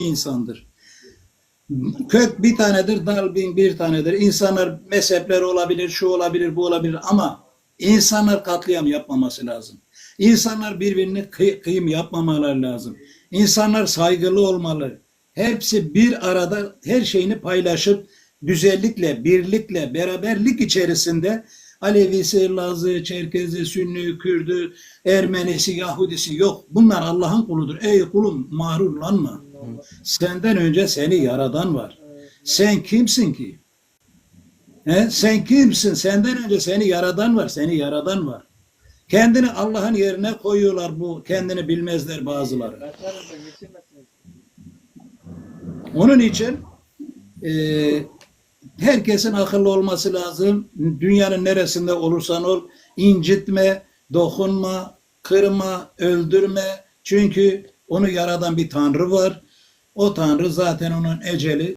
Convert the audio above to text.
insandır. Kök bir tanedir, dal bir tanedir. İnsanlar mezhepler olabilir, şu olabilir, bu olabilir ama insanlar katliam yapmaması lazım. İnsanlar birbirini kıy- kıyım yapmamaları lazım. İnsanlar saygılı olmalı. Hepsi bir arada her şeyini paylaşıp güzellikle, birlikle, beraberlik içerisinde Alevisi, Lazı, Çerkezi, Sünni, Kürdü, Ermenisi, Yahudisi yok. Bunlar Allah'ın kuludur. Ey kulum mağrurlanma. Senden önce seni yaradan var. Sen kimsin ki? He? Sen kimsin? Senden önce seni yaradan var. Seni yaradan var. Kendini Allah'ın yerine koyuyorlar bu. Kendini bilmezler bazıları. Onun için e, herkesin akıllı olması lazım. Dünyanın neresinde olursan ol, incitme, dokunma, kırma, öldürme. Çünkü onu yaradan bir tanrı var. O tanrı zaten onun eceli